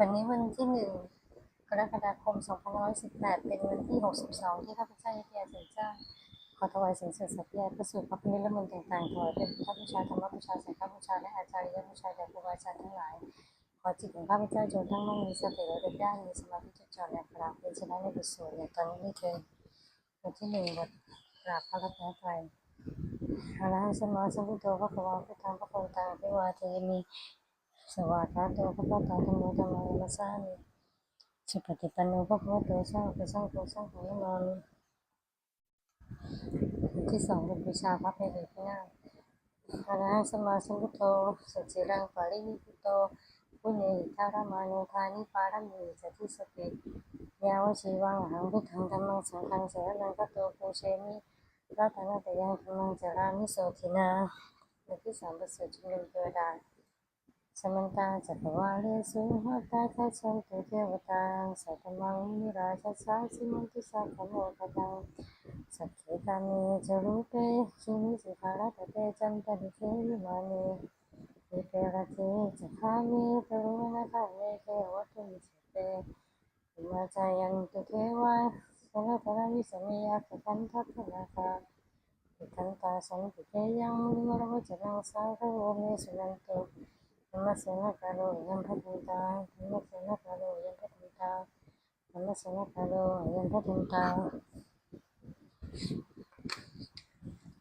วันนี้วันที่หนึ่งกรกฎาคม 2518 เป็นวันที่ 62 ที่ข้าพเจ้ายุทธยาถึงเจ้าขอถวายสิ่งศักดิ์สิทธิ์แด่พระสูตรพระพุทธละมนต์ต่างๆถวายเป็นพุทธบูชาธรรมบูชาสังฆบูชาและอาจารย์ยบูชาแด่ครูบาอาจารย์ทั้งหลาย ขอจิตของข้าพเจ้าจงตั้งมั่นมีสติและเป็นด้านมีสมาธิจดจ่อในพระเป็นชนะในบทสวดอย่างตอนนี้ไม่เคยวันที่หนึ่งบทกราบพระรัตนตรัยอะระหังสมมาสัมพุทโธพระควาพุทธังพระโคตังอภิวาเทมิ สวากขาโตพระพุทธธรรมโมธรรมังมัสสามิสุปฏิปันโนพระพุทธโตสร้างเป็นสร้างโตสร้างของนมามิวันที่สองเป็นบูชาพระเพลิพินาอะระหังสัมาสมุทโธสุจิรังปารินิพุโตปุเนหิทารมานุทานิปารมีจติสติยาวชีวังหังพุทธังธรรมังสังฆังเสรณังกัตโตโกเชมิรัตนะตยังธรรมังจารามิโสทินาวันที่สามประเสริฐชุมนุมเทวดา สมันตาจักรวาเลสุหตาทัชันตุเทวตาสัตมังมิราชสาสิมันตุสัพโมกตังสัพเพกามีจรูเปคิมิสิภารัตเตจันตริเทวิมานีวิเปรติจักขามีตรุณะคาเมเทวตุมิสเตมาจายันตุเทวาสารตระวิสเมยะกันทัพนาคา Ikanta santi yang mara wajarang sangka ome sunanto Namasena kalo yang patunta Namasena kalo yang patunta Namasena kalo yang patunta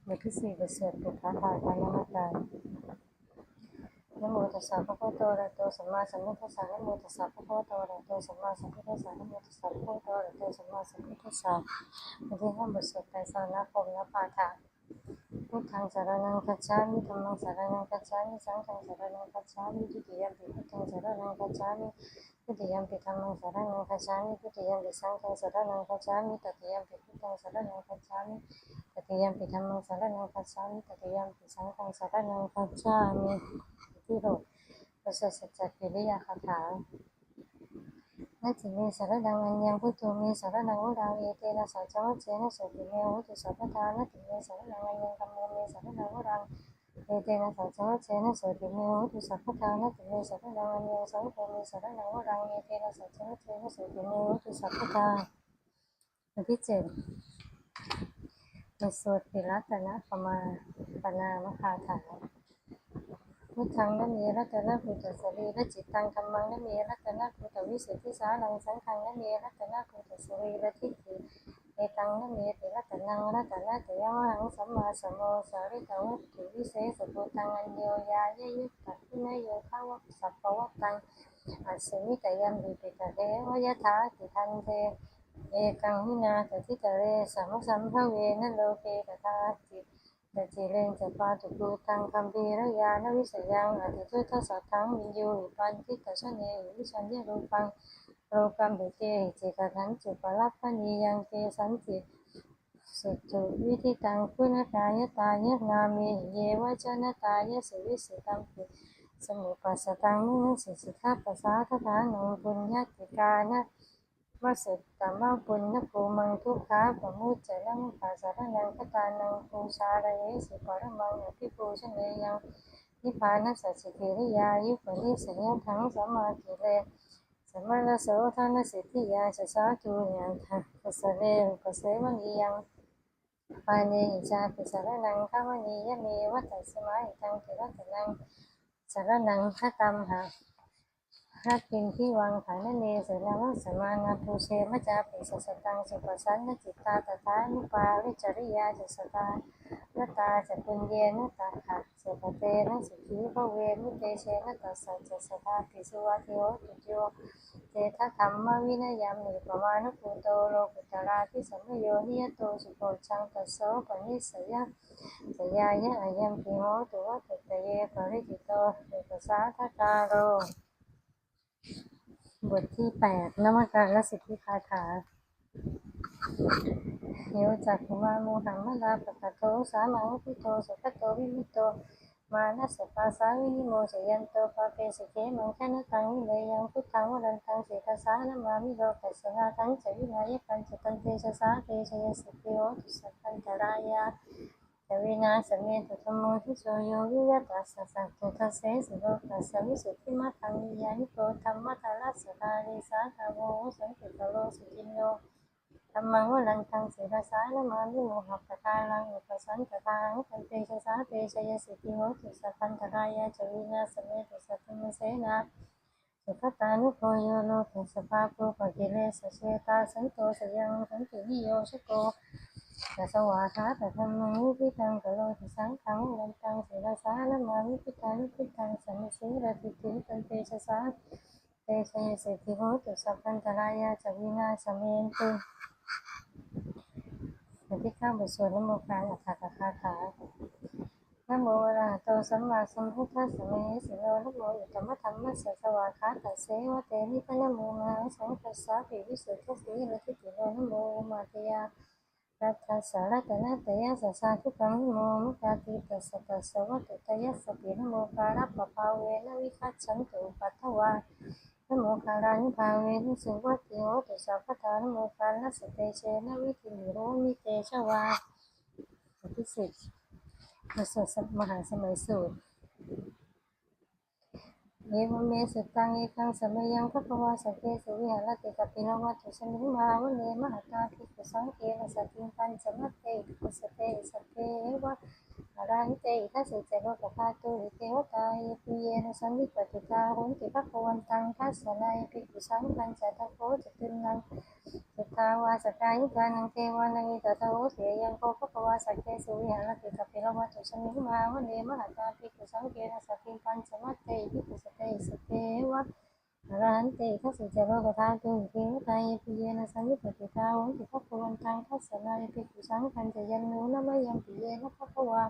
บทที่สี่บทสวดบทท้าทายการนมัสการนโมตัสสะภะคะวะโตอะระหะโตสัมมาสัมพุทธัสสะนโมตัสสะภะคะวะโตอะระหะโตสัมมาสัมพุทธัสสะนโมตัสสะภะคะวะโตอะระหะโตสัมมาสัมพุทธัสสะบทที่ห้าบทสวดไตรสรณคมและปาฐะ พุทธังสารนังคัจฉามิธัมมังสารนังคัจฉามิสังฆังสารนังคัจฉามิทุติยมปิพุทธังสารนังคัจฉามิทุติยมปิธัมมังสารนังคัจฉามิทุติยมปิสังฆังสารนังคัจฉามิตติยมปิพุทธังสารนังคัจฉามิตติยมปิธัมมังสารนังคัจฉามิตติยมปิสังฆังสารนังคัจฉามิที่หกประเสริฐสัจจกิริยาคาถา นัตถิเมสารนังอัญญังพุทโธเมสารนังวรังเอเตนะสัจจวัจเจนะสุติเมหุตุสัพพทานัตถิเมสารนังอัญญังกัมโมเมสารนังวรังเอเตนะสัจจวัจเจนะสุติเมหุตุสัพพทานัตถิเมสารนังอัญญังสังโฆเมสารนังวรังเอเตนะสัจจวัจเจนะสุติเมหุตุสัพพทาบทที่เจ็ดบทสวดปิรัตนะปมาปนามคาถา พุทธังนะเมรัตนะพุทธสรีระจิตตังธรรมังนะเมรัตนะพุทธวิสุทธิสารังสังฆังนะเมรัตนะพุทธสรีระทิฏฐิเอตังนะเมติรัตนังรัตนะเตยะมหังสัมมาสัมโมสาริตวัตถุวิเศษปุตังอัญโยยาเยยุตตะพุนโยภาวสัพพวัตตังอัสสมิตยัมปิปิตะเทวยถาติทันเทเอกังวินาศทิตะเรสัมสัมภเวนะโลเกตถาติ แต่จีเรนจะปาตุกูตังคัมภีระยานวิสยังอธิทุทสัตถังวิโยหิปันติตชเนวิชัญญรูปังโรกัมเบเตจิกทังจุปลัพพนียังเตสันติสุตุวิธิตังคุณกายตายะนามิเยวจนตายะสุวิสิตัมปิสมุปัสสตังนุสิสิทธาปัสสาทฐานุปุญญติกานะ มัสสตตมังปุณณภูมังทุกขาปมุจจลังภาสารนังคตานังปูชาระเยสิปรมังอภิปูชเนยังนิพพานัสสกิริยายุปนิสัยทังสัมมากิเลสมณโสทานสิทธิยาสสาตุยังทัปสเรปเสวังยังปานิจาปิสารนังขามณียเมวัตสมัยทังเทระตนังสารนังคตัมหะ รักกินที่วังฐานเนสนาวัสมานาภูเชมจาปิสสตังสุปสันนจิตตาตถานุปาวิจริยาจัสตานตาจัปุญเยนตาขะสุปเตนะสุขีภเวมุเตเชนตัสสะจัสตาปิสุวัติโอตุโยเตทะธรรมวินัยามิปมานุภูโตโลกุตราทิสัมโยนิยโตสุโภชังตัสโสปนิสยะสยายะอายัมปิโหตุวัตตเยปริจิตโตเอกสาทกาโร บทที่แปดนวการและสิทธิคาถาเยวจักขุมามูหัมมดาปะกะโตสามังพุโตสุขโตวิมุตโต มานัสปาสาวินิโมสยันโตปะเปสเกมังคะนตังวิเลยยังพุทธังวรันตังเสตสานามามิโลกัสนาตังจวินายปัญจตันเตชะสาเตชยสติโอตุสัพพันตรายา วินาสเมตุธรรมโมทิโชโยวิยตัสสะสัตตุทัสเสสุโลกัสสะวิสุทธิมัทังวิยานิโกธรรมะทารัสสะทาริสาธาโมสันติตโลสุจินโยธรรมังวลันตังศิรสานมามิโมหัปตาลังอุปสันตทางคันเตชะสาเตชยสิทิโหตุสัพพันตรายาจวินาสเมตุสัตตมเสนาสุขตานุโกโยโลกุสภาปุปกิเลสเสตาสันโตสยังสันติวิโยชโก ตัสวาคาตธรรมังวิปิตังกโลทิสังขังลันตังศิรสานมาวิปิตังวิปิตังสัมมิสีระติติตันเตชะสาเตชะยสิทธิโหตุสัพพันตรายาจวินาสเมนตุสติข้าบทสวดนโมการอัตถกคาถานโมอะระหะโตสัมมาสัมพุทธัสสะเมสิโนนโมอิตมะธัมมัสสะสวากขาตะเสวะเตนิพะนะโมมาสังคัสสะปิวิสุทธัสสีระทิติโนนโมมาตยา รัตถัสสะรัตนะตยะสสสะทุกังโมมุตตาติตัสสะตัสสะวะตุตยะสปินโมการะปะภาเวนะวิคัสสันตุปัทถวานโมคารานิภาเวนะสุวัติโหตุสัพพทานโมกาลสเตเชนะวิธินิโรมิเตชวาที่สิบพระสดมหาสมัยสูตร เอวเมสุตังเอกังสมัยยังพระภวาสเกสุวิหารติกัปปินวัตุสมิมาวเนมหตาภิกขุสังเกนสติปันสมัตเตภิกขุสเตสเตวะ รันเตทัสสิเจโลกภาตุเทวตาเยปิเยนสันนิปติตาหุนติภควันตังทัสสนายภิกุสังปัญจตะโพจตุนังสุตาวาสกายิกานังเทวานังอิตตะโหเสยังโกภควาสักเกสุวิหารติกัปปิลวัตถุสมิมาวเนมหตาภิกุสังเกนะสติปัญจมัตเตภิกุสเตสเตวะ อรหันเตข้าสุจโรกธาตุเกวตายปิเยนะสันนิปติตาหุนติภควันตังทัสสนายปิกุสังคันจะยันโนนะมะยังปิเยนะภควา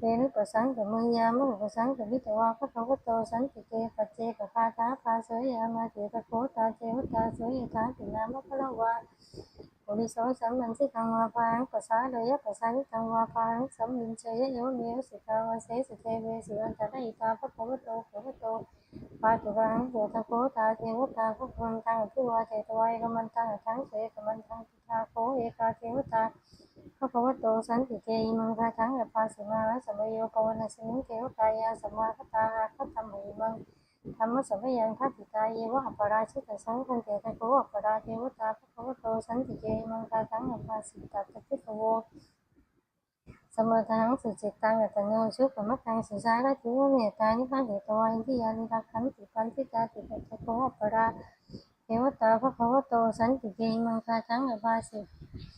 เตนุปสังกมังยามุปสังกวิตวาภควโตสันติเกปัจเจกภาตาภาเสยามาเจตโคตาเจวตาเสยทาตินามะพะละวาปุริโสสัมมันสิกังวาพังปัสสาโดยปัสสานิกังวาพังสัมมินเชยโยเมวสิกาวเสสเทเวสิวันตะไดตาภะคะวโตภะคะวโตปาตุรังโสตโคตาเทวตาภะคะวันตังอภิวาเทตวายกมันตังทั้งเสกมันตังพิทาโคเอกาเทวตา ภะคะวะโตสันติเกอิมังคาทังอปาสิมาสัมโยปวันสมิงเทวกายาสัมมาคตาอาคตัมหิมังธรรมสัมยังทัพพิตาเยวะอัปปราชิตสังคันเตตะโกอัปปราเทวตาภะคะวะโตสันติเกมังคาทังอภาสิตาตติภโวสมทังสุจิตตังอัตโนชุปมัตังสุสารติวเมตานิพังเหตวอินทิยานิรักขันติปันติตาติตะโกอัปราเทวตาภะคะวะโตสันติเกมังคาทังอภาสิเจตวาทีลังเจตวาปริคังอินททีลังโอหัจจามะเมชาเตจรันติสตาวิมาลาจักขุมตตาสุขันตาสุสุนาคาเจโกอัปปราเทวตาภะคะวะโตสันติเกมังคาทังอปาสิเยเกจิพุทธังสรณังคัจฉาเสนะเตคมิสังเกปายะภูมิกายะมังสั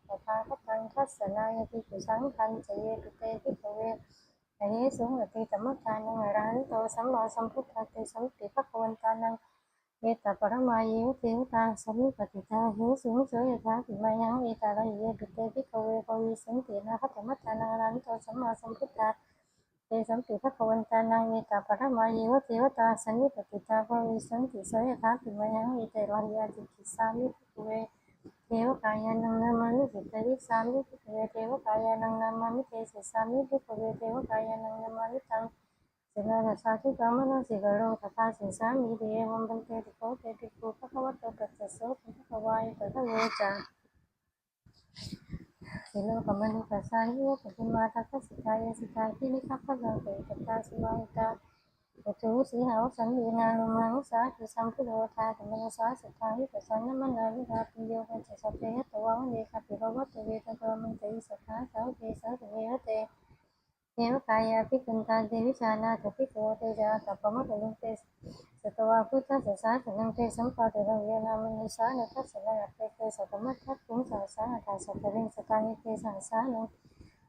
อามันเตสิเยวิเยนะภิกขเวทัพเพจโรกธาตุสเทวตาสันนิปติตาหุนติปทาคัตังทัสนายภิกุสังคันเจเยปิเตภิเวอเนนี้สุงติตมัตตานังอรหันโตสัมมาสัมพุทธัสสะสัมติภะควันตานังเอตปรมาเยวเทวตาสมิปติตาหิวสูงเสยถาปิมายังเอตาลเยปิเตปิเวปวิสันตินาคัตมัตตานังอรันโตสัมมาสัมพุทธาเตสัมปิภะควันตานังเอตปรมาเยวเทวตาสมิปติตาปวิสันติเสยถาปิมายังเอตาลเยตติสามิภิกขเวเทวกายานังนามามิเตสิสามิภิกขเว เทวกายานังนามามิตังสิลานาสาธุกรรมนะสิกโรตถาสิสามีเดวัม ปัสสะโสภะคะวายตถะโวจาสิโลกมนุปัสสานิโยปฏิมาทัสสิกายสิกายที่นิคัพพะลังเตตตาสิวายตาอุตุสีหาวสันวีนานุมังสาธิสัมพุโรธาธรรมนสาสุทาวิปัสสนมันนาวิราปิโยปัญจสัพเพตวังเนคาปิโรวัตเวตโตมันเตสัทธาสาวเกสาสุเมเตเทวกายาภิกันตาเทวิชานาถภิโกเตจาตัปปมะตุลุเตสตวาพุทธสัสาสนังเตสัมปะเตระเยนามนุสานุทัสสนังเตเตสัตมัตถัคุงสาสาอัตาสัตเริงสตานิเตสังสานิ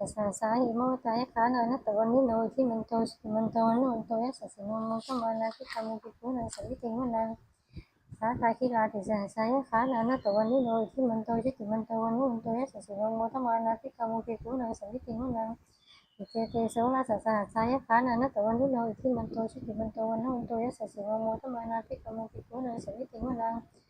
เทวกายาพิคุตาเทนิสานาคพิโกเยวังปิตยิสามิพิลายวิปุปโส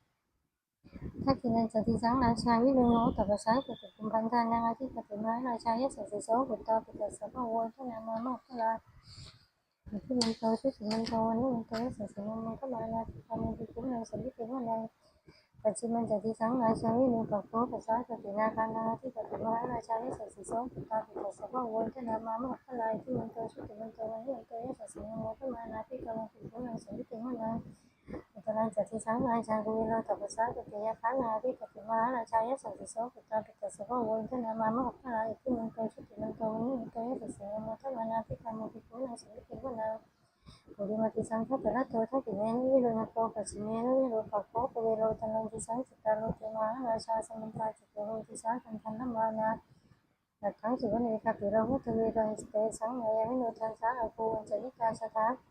ชิมันโตนุมันโตนิสสิโยโมทมานาพิกรรมปิกุณสัมมิติวนังสัสสาหิโมตายขานานัตวันนิโนที่มันโตชิมันโตนุมันโตยัสสิโนโมทมานาพิกรรมปิกุณสัมมิติวนังสาคาคิลาติสหสายขานานาตวันนิโนที่มันโตชิติมันโตวั นนุมันโตยัสสิโนโมทมานาพิกรรมปิกุณสัมมิติวนังอิเตเตโสราสสะสายขานานัตวันนิโนอิทิมันโตชิติมันโตวันโนมันตยัสสะสิโมโมทมานาภิกขมุปิกุณังสวิติวนังเวสามิตาปัญจสตายขานานัตวันนิโนอิทิมันโตชิติมันโตวันโนมันโตยัสสะสิโมโมทมานาภิกขมุปิกุณังสวิติวนังคุมพิโนราชักไกโกเวคุมลัสสนิเวสนังพิโยนังสักสะสังยขานังปยิรุปาสิเตคุมพิโนราชักไกโกโสปาคัสมิติวนังปุริมันจริสังราชาติสารโทภาษาตติคันทัพานังอธิปติมาราชายสัสสิโสกุตาคิตาสภวันทนามาลายที่มันโตชิติมันทันนี้มันโตยัสสิโนมทมานังที่กังวิปุนังสันติวนังทักขินันจติสังราชาวิโนโนตัปสาติคุมพันธานังอธิปติมาราชายสัสสิโสกุตาคิตาสภวันทนามามอัปป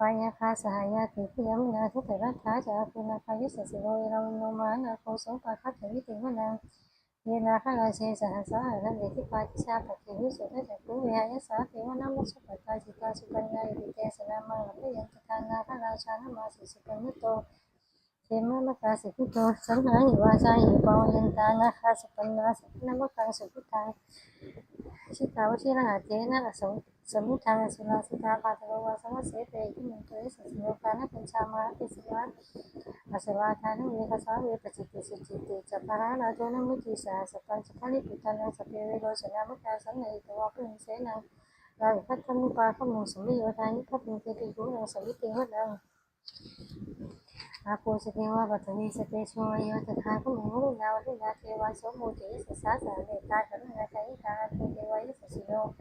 ปายาคาสหายาติพิยมนาทุเตระท้าจาคุณาคายุสสิโรเราโนมานาโคสงปาคัตสวิติวนังเยนาคาราเชสหัสสารันเดติปาติชาปะคิวิสุทธจักขุวิหายสาเทวนามุสุปตาจิตาสุปัญญาอิติเตสนามังละยันตทานาคาราชานามาสิสุปันนิโต เขมามะกาสิพุโตสังหาหิวาจาหิปองยันตานะคาสุปันนาสุนัมะกังสุพุตังชิตาวชิระหาเจนะอสงสมุทังสุลาสิตาปาตะวะสมัเสเตยิมุนเตสัสโนกานะปัญชามาติสวะอสวาทานุเวกัาเวปจิตติสุจิตติจัปปะนาโตนะมุติสาสัพพัญสภานิพุตันังสเปเวโรสนามะคาสังเนตวะปุญเสนังราพัฒนุปาขมุสมิโยทานิพัฒนเตติกุนังสมิติหัดัง Hapon sa dewa batani sa tesho ayo ta thapun hulu na wali na dewa so mujhe sa sa sa ne ta karu na kai ka to dewa ye sa siro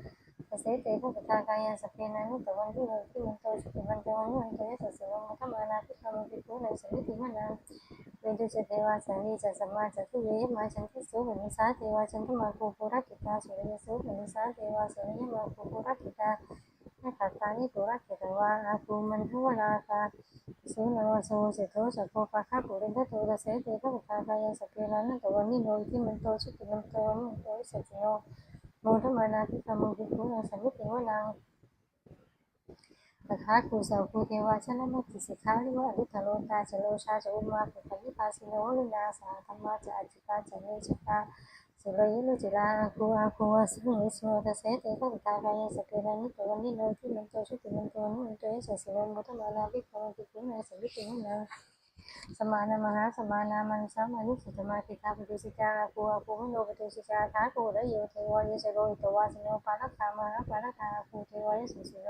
ऐसे देखो कथा का या सफे नानी तवन की होती उन तो उसके मन के मन में तो ऐसा सेवा मत माना कि हम भी को नहीं सही थी मना वेदो से देवा सही से समाज से ये माँ चंद सो अनुसार देवा चंद माँ पूरा किता सूर्य सो अनुसार देवा सही माँ को पूरा किता นักตานิปุระเกตว่าอาคูมันทั้งวนาคาสูนวสูสิทุสักปะคาปุรินทตุระเสติพระบุคาคายังสกินันตวันนี้โดยที่มันโตชุดนันโตมันโตเสติโนโมทมานาทิกามุกคุนังสัมมิติวนางตถาคูสาวูเทวาชนะมกิสิขาลิว่าอริทโลกาจโลชาจอุมาปุตติภาสิโนลินาสาธรรมาจอจิตาจเนจิตา สุรยุจุลาอากูอาคูวาสุนิสุตเสเตตัตากายสเกรานิตวันนี้โลที่มันโตชุติมันโตนิมันโตเอสสิวันมุตมานาภิกขวันติปินาสวิตินาสมานามหาสมานามันสามานิสุตมาติตาวตุสิจาอาคูอาคูโนปุตุสิจาท้ากูระโยเทวายสโรหิตวาสโนปานักขามะปานักขาคูเทวายสสิโร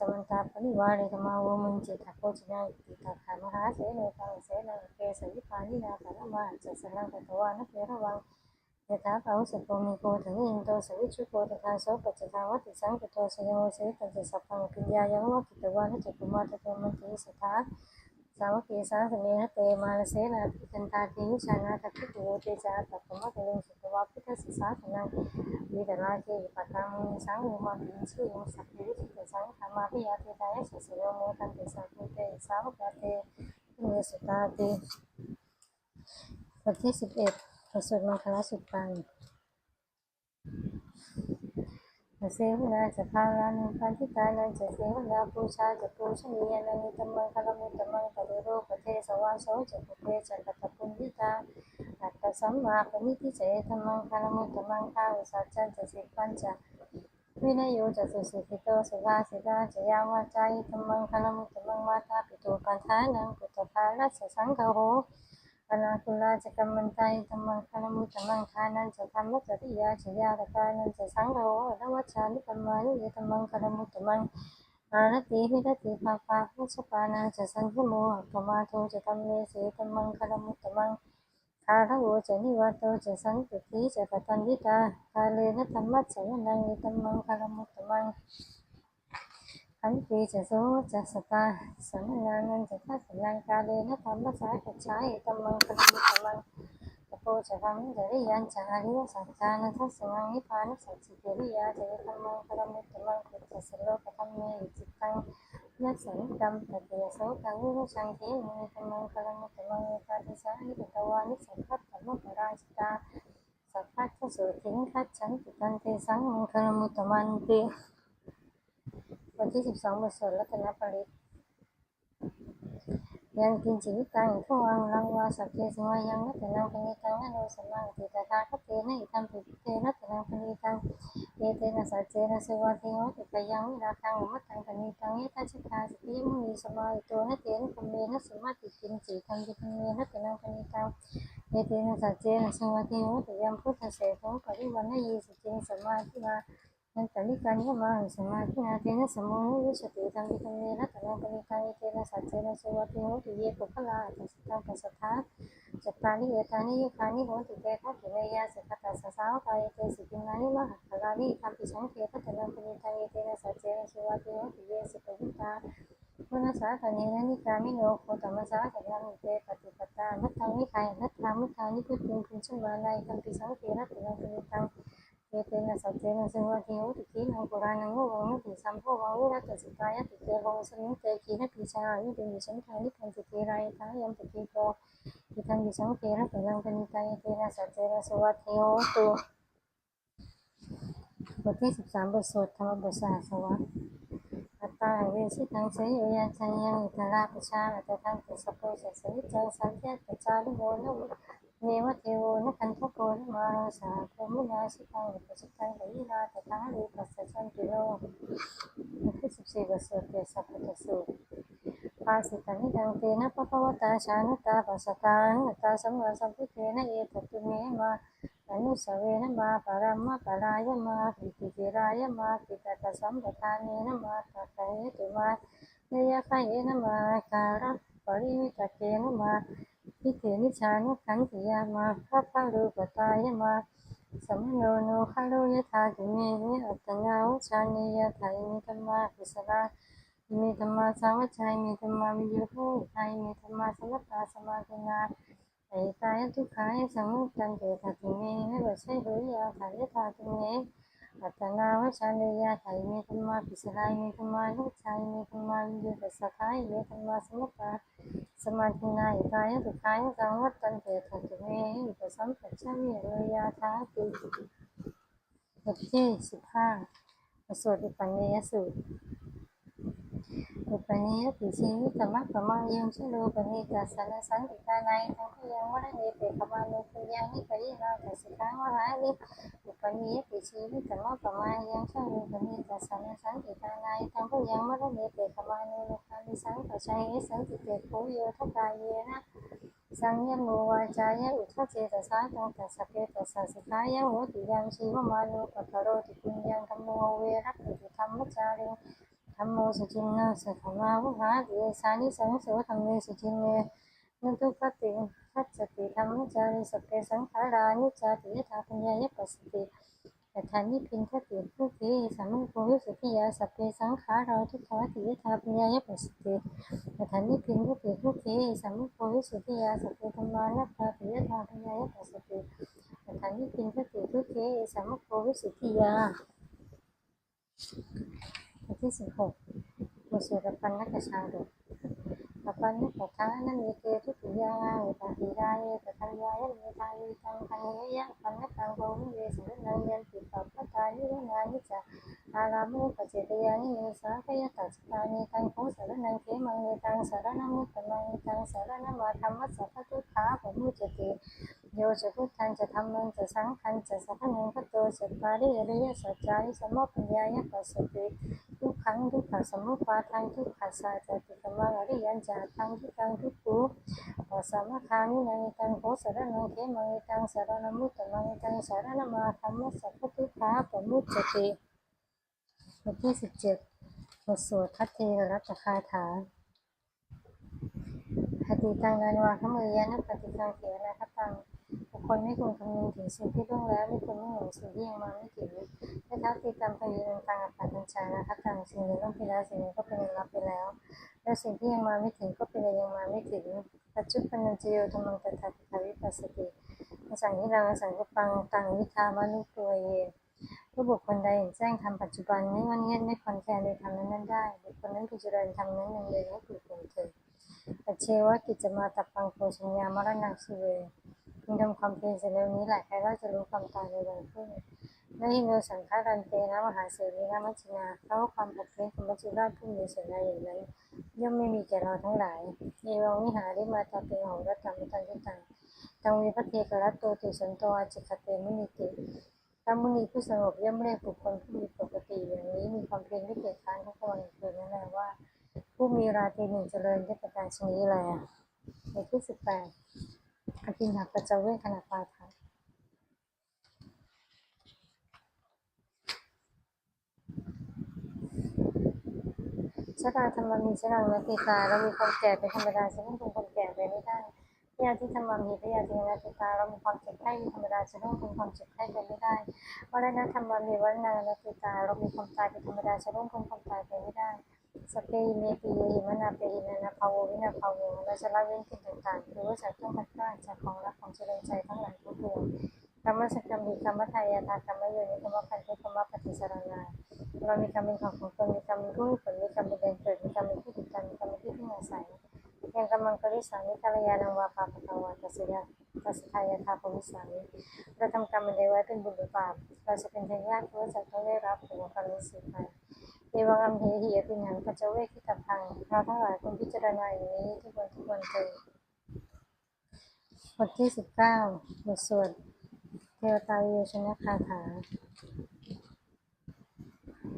วิมุตโตสาสันนังกุมาโรติโสติตาขาคัสสันาเสนังสาสะพัมโลกานังมหาปมาทิติกะเทปกันโนชิมันโตปิสมาคายะสัสสิโสทัสเสตัสสะอาคุปเจภวสวัติโยเสตสันจัมมัสโตอาคาหาวุโตปริวาโตเตจะสัพเพติกันเตสิเสาวัคคีสาสเมนะเตมาเสนาติจันตาทินิชานาตพิโตเตจาตัปมะเตลุสุตวะพุทธสิสาสนังวิตนาเกปะตังสังโมมาติชื่อสักพิวิจิตสังธรรมาพิยาเตได้สัสโยโมตันติสัพพุเตสาวกเตเมสุตาเตบทที่สิบเอ็ดประสุตมังคลสุตตัง เสวนาจะพารานุปันทิตานันจะเสวนาปูชาจะปูชนียานังตัมมังคลมุตมังปริโรปเทสวาโสจะปุเปจะกัตะปุญญิตาอัตตสัมมาปณิทิเจตมังคลมุตมังข้าวิสัจจันจะสิปัญจวินโยจะสุสุขิโตสุภาสิตาจะยาวาจายตมังคลมุตมังมาตาปิตุปันธานังกุตตะภาลัสสังฆโห ปนาคุลาจะกำมันใจธรรมังคณมุตมังคานันจะธรรมจริยาชยาตกานันจะสังโฆนวัชชานิปัมมานิยธรรมังคณมุตมังอารติหิรติภาภาพุชปานาจะสันทิโมปมาโทจะธรรมเมสีธรรมังคณมุตมังคาทโวจะนิวัตโตจะสังติติจะปตันติตาคาเลนะธรรมัจฉยนังธรรมังคณมุตมัง ขันติจะโสจะสตาสัมนานันจะทัสนังกาเลนะธรรมสากัจฉายตัมมังคลมุตมังตะโพจะทำจะริยันจะอาริยสัจจานะทัสนังนิพพานสัจจิเกริยาจะตัมมังคลมุตมังกุจสโลกธรรมเมจิตตังนัสสังกัมปะเตโสตังวิรุชังเทมิตัมมังคลมุตมังเอตาติสานิตวานิสังคัตธรรมปราชิตาสัพพัทธสุทิงคัจฉันติตันเตสังมังคลมุตมันเต บทที่สิบสองบทสวดรัตนปริตยังกินจิวิตังทุวังรังวาสัพเพสมายังรัตนังปณิตังอโนสมังติตถาคเตนะอิตัมปิเตรัตนังปณิตังเยเตนะสัจเจนะสุวัติโยติกยังวิราคังมัตตังปณิตังเยตัจคาสติยมุนีสมาอิโตนะเตนะคัมเมนะสมาติกินจิตังยิคัมเมรัตนังปณิตังเยเตนะสัจเจนะสุวัติโยติยังพุทธเสโสปริวันนะเยสุจิงสมาธิมา นันตลิกันยมาสมาธินาเตนะสมุนิสติตังวิตังเนนะตะนังปณิตังเตนะสัจเจนะสวัติโหติเยปุคลาตัสตังปัสสทาจัตตานิเอตานิยุคานิโหติเตทัพพิเนยาสัพพะสสาวกายเตสิกินานิมหะคลานิธรรมปิสังเกตตะนังปณิตังเตนะสัจเจนะสวัติโหติเยสุปวิตามนัสสาตเนนะนิกามิโนโคตมัสสาตนังเตปฏิปตานัตตังวิขายนัตถามุทานิพุทธิพุชมาลายคัมปิสังเกนะตนังปณิตังเยเตนะสัจเจนะสังวติโหติขีนังปุรานังโวังติสัมโพวังวิรัตสิกายติเกวัง สมิงเตขีนะปิชายุติมิสังขานิพันติเกรายทายัมปติโกอิทังวิสังเกนะตนังปณิตายเตนะสัจเจนะสวัติโหตุบทที่สิบสามบทสวดธรรมบทสาสวะอัตตาเวสิตังเสยยันชัยยังอิตราปชาอัตตังติสโพสัสวิจังสัญญาตจารุโหนะ เนวเทโวนะคันทโกนมาราสาพรมุนาสิตังอุปสิตังหิราตถารูปัสสะจันติโลบทที่สิบสี่บทสวดเตสัพพะสูตรภาสิตันิดังเตนะปะปะวตาชานุตาปัสสตานุตาสัมมาสัมพุทเทนะเอตตุเมมาอนุสเวนะมาปารัมมะปารายมาปิติเจรายมาปิตตสัมปทานเนนะมาตะไคตุมาเนยะไคเนะมาการะปริวิตเกนะมา พิเทนิชานุขันติยามาพระพะรูปตายมาสัมโนโนคาโลยธาตุเมนิอัตนาวชานิยะไทมิธรรมาปิสลาเมีธรรมาสังวัชัยมีธรรมาวิโยโภไทยมีธรรมาสังวัตตาสมาธินาไอตายทุกขายสังมุตันเตถาติเมให้บใช่หรืยาขายถาติเม อัตนาวชันเดยาไทยมีธรรมาปิสลายมีธรรมาลุชัยมีธรรมาวิโยปัสสะทายมีธรรมาสังวัตตาสมาธินาไอ้ตายทุกขายสังวัตตันเตถาติเมอุปสัมปัชชะเมเรยาทาติบทที่สิบห้าสวดอุปันเนยสูตร อุปนิยติชีวิตมัคคมังยังชโลปนิกัสสนสันติกานัยทั้งพยังวรณีเปขมานุปยังนิปรินาตัสสิกังวหาลิอุปนิยติชีวิตมัคคมังยังชโลปนิกัสสนสันติกานัยทั้งพยังวรณีเปขมานุปยังสังขชัยสันติเตโคโยทกายเยนะสังยโมวาจายะอุทเจตสาตังตัสสะเปตัสสะสิกายะโหติยังชีวมานุปะโรติปุญญังธรรมโมเวรักติธรรมจาริง ธรรมโมสุจินนาสัทธมาวุหาเดสานิสังโสธรรมเมสุจินเนนันทุกติทัจติธรรมจาริสเพสังขารานิจจติยถาปัญญายปัสสติยถานิพินทติทุติสัมมุปวิสุทธิยาสัพเพสังขาราทุกขติยถาปัญญายปัสสติยถานิพินทติทุติสัมมุปวิสุทธิยาสัพเพธรรมานัตถติยถาปัญญายปัสสติยถานิพินทติทุติสัมมุปวิสุทธิยา ทที่สิบหกบทสวดปันนักชาดกปปันนักทานันเยเกทุติยาเวตาหิรายตทัญญายเมตายิตังทังเยยะปันนักตังโกวิเวสุนังยันติปัปปตายุนานิจาอารามุปเจตยานิเมสาขยตัสตานิตังโคสารนังเขมังเนตังสารนังมุตมังตังสารนังมาธรรมสัพพทุกขาปมุจติ โยจะพุทธันจะธรรมังจะสังขันจะสัพพนังคัตโตสัพพาริอริยสัจจาริสมมปัญญายปัสสติทุกขังทุกขสมุปาทังทุกขสาจติกมังอริยันจาทังทุกังทุกขุปัสสมะคามินังตังโคสรนังเขมังตังสารนมุตตังตังสารนมาธรรมสัพพทุกขาปมุจจติบทที่สิบเจ็ดบทสวดทัตเทรัตคาถาคติตังนานวาขมือยานปฏิกังเถนะคตัง บุคคลไม่ควรคำนึงถึงสิ่งที่ล่วงแล้วไม่ควรไม่หวงสิ่งที่ยังมาไม่ถึงไม่ทักติกรรมพยีนังตังอัปปัญชานะคะต่างสิ่งหนึ่งต้องไปแล้วสิ่งหนึ่งก็เป็นอย่างรับไปแล้ว และสิ่งที่ยังมาไม่ถึงก็เป็นอย่างยังมาไม่ถึงปัจจุบันนันจโยธรรมังตถาปิทาวิปัสสติสังนิรังสังกปังตังวิทามานุตัวเยผู้บุคคลใดเห็นแจ้งทำปัจจุบันไม่งอนเงียบไม่คอนแคลนเลยทำนั้นนั้นได้บุคคลนั้นพิจารณาทำนั้นยังเลยให้ถูกผลเถิดปัจเชวะกิจมาตับปังโพชัญญามรณะสุเว ทำความเพียรเสร็จแล้วนี้แหละใครก็จะรู้ความตายในวันพรุ่งนหิโนสังฆารันเตนะมหาเสนีนะมัชนาเพราะความผัดเพี้ยนของมัจจุราชผู้มีเสนาอย่างนั้นย่อมไม่มีแก่เราทั้งหลายเอวังวิหาริมาตาเปหงรัตตังตันทิตังตังวิพัตเทกรัตโตติสันโตอาจิคเตมุนิติตามุนีผู้สงบย่อมเรียกบุคคลผู้มีปกติอย่างนี้มีความเพียรไม่เกียจค้านทั้งวันคืนนั่นแหละว่า ผู้มีราตรีหนึ่งเจริญด้ประการชนี้แลในที่สิบแปด อภินหาปัจจเวคขณะปาทะชะตาธรรมมีชรังนติตาเรามีความแก่เป็นธรรมดาจะต้องเป็นคนแก่ไปไม่ได้พยาธิธรรมมีพยาธินาติตาเรามีความเจ็บไข้เป็นธรรมดาจะต้องเป็นความเจ็บไข้ไปไม่ได้วรณธรรมมีวรณานาติตาเรามีความตายเป็นธรรมดาจะต้องเป็นความตายไปไม่ได้ สเปยิเมปีเยหิมนาเปหินานาภาววินาภาวงเราจะละเว้นสิ่งต่างๆหรือว่าจะต้องพัดพลาดจากของรักของเจริญใจทั้งหลายทั้งปวงกรรมสกรรมดีกรรมทายาทากรรมโยนิกรรมพันธุกรรมปฏิสารนาเรามีกรรมเป็นของของตนมีกรรมเป็นผู้ผลมีกรรมเป็นแดนเกิดมีกรรมเป็นที่ติดกันมีกรรมเป็นที่พึ่งอาศัยยังกำลังกริสามิกาลยานังวาปาปตาวาตัสยาตัสทายาทาภวิสามิเราทำกรรมใดไว้เป็นบุญหรือบาปเราจะเป็นทายาทเพราะจะต้องได้รับผลของกรรมนี้สืบไป เอวังอัมเหหิอภินังปัจเจเวคิตพังเราทั้งหลายควรพิจารณาอย่างนี้ทุกวันทุกวันเถิดบทที่สิบเก้าบทสวดเทวตาวิโยชนะคาถา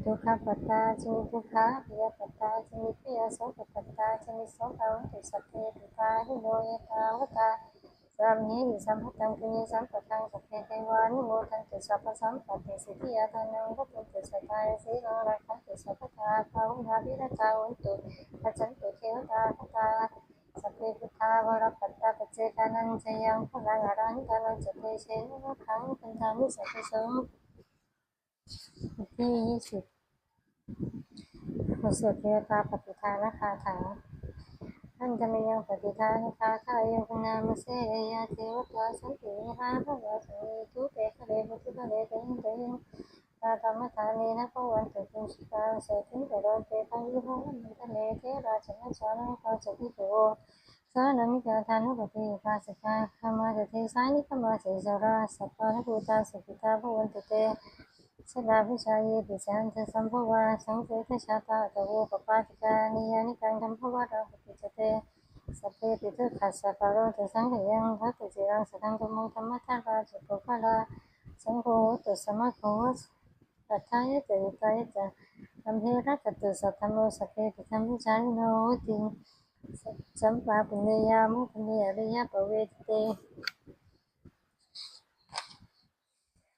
ทุกขปัตตาจิมิทุกขาปิยปัตตาจิมิปิยโสปัตตาจิมิโสกาวัตุสัพเพทุกาหิโนยตาวตา สัมเหหิสัมภตังคุญญสัมปทังสัพเพเทวานุโมทันตุสัพพสัมปติสิทธิยาทานังวัตตุสัตตายสีลังรักขันตุสัพพตาภาวุนาภิรตาวันตุปัจจันตุเทวตาคตาสัพเพพุทธาวรปัตตาปเจกานังจยังพลังอรันตานังจเตเชนะขังพันธามิสัพพสงฆ์ที่ยี่สิบบทสวดเทวตาปฏิทานคาถา ท่านจะไม่ยังปฏิทานคาถายังพนามเสยาเทวตาสันติหาพระวาสนีทุเปคะเลพุทธะเลเตงเตงตาธรรมทานีนะพวันตุกุชิตาเสติเตโรเตปังยุหะมิทะเลเทราชนะชานะปาจติโกสานามิกาทานุปติภาสิกาขมาเตเทสานิขมาเสจาราสัพพะภูตาสุขิตาพวันตุเต สดาพิชายปิจันทสัมภวาสังเสทชาตาตโวปปาติกานิยานิกังธรรมภวราหุติจเตสัพเพติทุขัสสะปะโรตสังขยังพัตติจิรังสังธรรมธรรมทัราจุปภาลาสังโฆตุสมะโฆสัทธายะติตายะจะธรรมเทระตตุสัทธโมสัพเพติธรรมวิจาริโนติสัมปาปุญญามุปุญญาริยะปเวทเต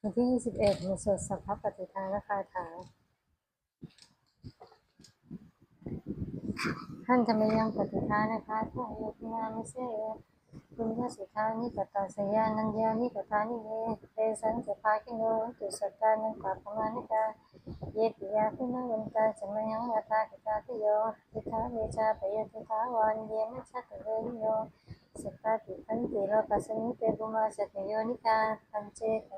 วันที่ 21 ในส่วดสัพพปฏิทานคาถาท่านธรรมยังปฏิทานนะคะท่าโยกงาไม่เสยคุณยสุธานิกตาสยานัญญานิกตานิเวเตสันจะพาคิโนตุสตตานังปาปมานิกาเยติยาคุณวันตาสมัยังวัตาคิตาติโยทิทาเวชาปยติทาวานเยมัชฌะตะเวนิโยสตตาติพันติโลกัสมิเตปุมาสติโยนิกาปัญเจก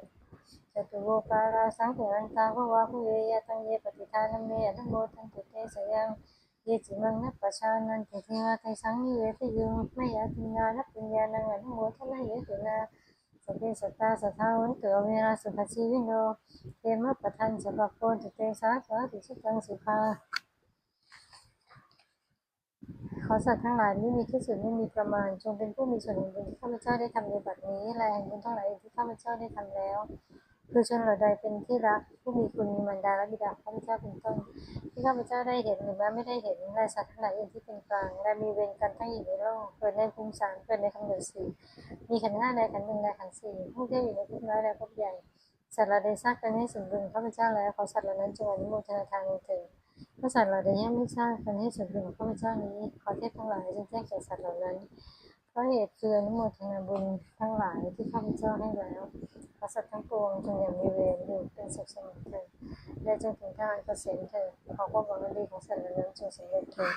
จตุโลกาลาสังเกรันตาภวะภูเยยตังเยปฏิทานเมอนุโมทันตุเตสยังเยจิมังนัปปชานันติเทวะไทสังนิเวทยุงไม่ยาติญานัปปัญญานังอนุโมทนาเยตุนาสเปสตตาสทาวันตุอเวราสุภชีวิโนเตมะปะทันจะปะโกตุเตสาสาติสุตังสุภาขอสัตว์ทั้งหลายไม่มีที่สุดไม่มีประมาณ จงเป็นผู้มีส่วนแห่งบุญที่ข้าพเจ้าได้ทำในบัดนี้และแห่งบุญทั้งหลายที่ข้าพเจ้าได้ทำแล้ว คือชนเหล่าใดเป็นที่รักผู้มีคุณมีมารดาและบิดาข้าพเจ้าเป็นต้น ที่ข้าพเจ้าได้เห็นหรือแม้ไม่ได้เห็นและสัตว์ทั้งหลายอื่นที่เป็นกลางและมีเวรกันทั้งอยู่ในโลกเกิดในภูมิสามเกิดในคำเดือดสี่มีขันห้าในขันหนึ่งในขันสี่ผู้เที่ยวอยู่ในภพน้อยและภพใหญ่สัตว์เหล่าใดทราบกันให้สมบูรณ์ข้าพเจ้าแล้วขอสัตว์เหล่านั้นจงอนุโมทนาทานเถิดพระสัตว์เหล่าใดยังไม่ทราบกันให้ส่วนบุญของข้าพเจ้านี้ ขอเทพทั้งหลายจงแจ้งแก่สัตว์เหล่านั้น ราะเหตุคืออนุโมทนาบุญทั้งหลายที่ข้าพเจ้าให้แล้วพระสัตว์ทั้งปวงจงอย่างมีเวรอยู่เป็นสุขสมบเถิดและจงถึงทางเกษมเถิดขอความหวังดีของสัตว์เล่านั้นจงสำเร็จเถิด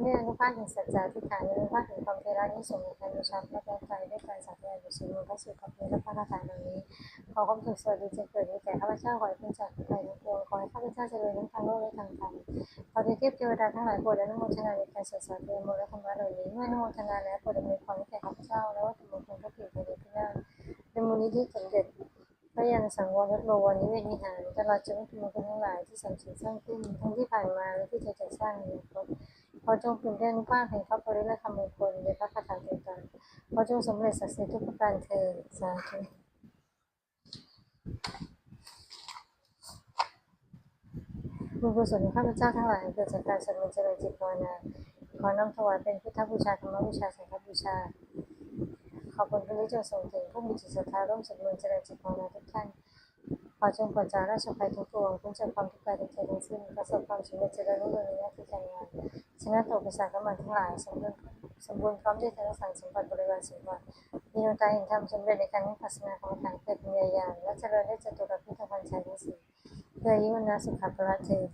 เมื่ออนุภาพแห่งสัจจะทิฏฐานอนุภาพแห่งความเทระนิสงส์ในการบูชาพระแตรด้วยการสักการะบูชาพระสุขกับเนื้อและพระคาถาเหล่านี้ ขอความสุขสวัสดีจะเกิดมีแก่ข้าพเจ้าขอให้เป็นจากใครทั้งปวงขอให้ข้าพเจ้าเจริญทั้งทางโลกและทางธรรมขอเทพเทวดาทั้งหลายโปรดอนุโมทนาในการสวดสาธรรมและธรรมะเหล่านี้เมื่ออนุโมทนาแล้วโปรดดำเนินความแก่ข้าพเจ้าและวัตถุมงคลพระกิจในเดือนที่หน้าในมูลนิธิสมเด็จพระยันสังวรวัดบวรนิเวศวิหารตลอดจนวัตถุมงคลทั้งหลายที่สำเร็จสร้างขึ้นทั้งที่ผ่านมาและที่จะจัดสร้างในอนาคต ขอจงเป็นเรื่องภาพแห่งพระปริและธรรมมงคลในพระคาถาต่างๆขอจงสำเร็จสักดิ์สิทธิ์ทุกประการเถิดสาธุบุญกุศลของข้าพเจ้าทั้งหลายเกิดจากการสวดมนต์เจริญจิตภาวนาขอนำถวายเป็นพุทธบูชาธรรมบูชาสังฆบูชา ขอบคุณพระนิจงส่งถึงผู้มีจิตศรัทธาร่วมสวดมนต์เจริญจิตภาวนาทุกท่าน ขอจงปลจากราชภัยทุกปวงพ้นจากความทุกข์กายทุกใจทั้งสิ้นประสบความสำเร็จเจริญรุ่งเรืองในหน้าที่การงานชนะต่ออุปสรรคทั้งหลายสมบูรณ์สมบูรณ์พร้อมด้วยธนสารสมบัติบริวารสมบัติมีดวงตาเห็นธรรมสำเร็จในการวิปัสสนาของทางเกิดปัญญาญาณและเจริญได้จตุรพิธภัณฑ์ชายทั้งสี่เพื่ออายุวนาสุขภาพเถิด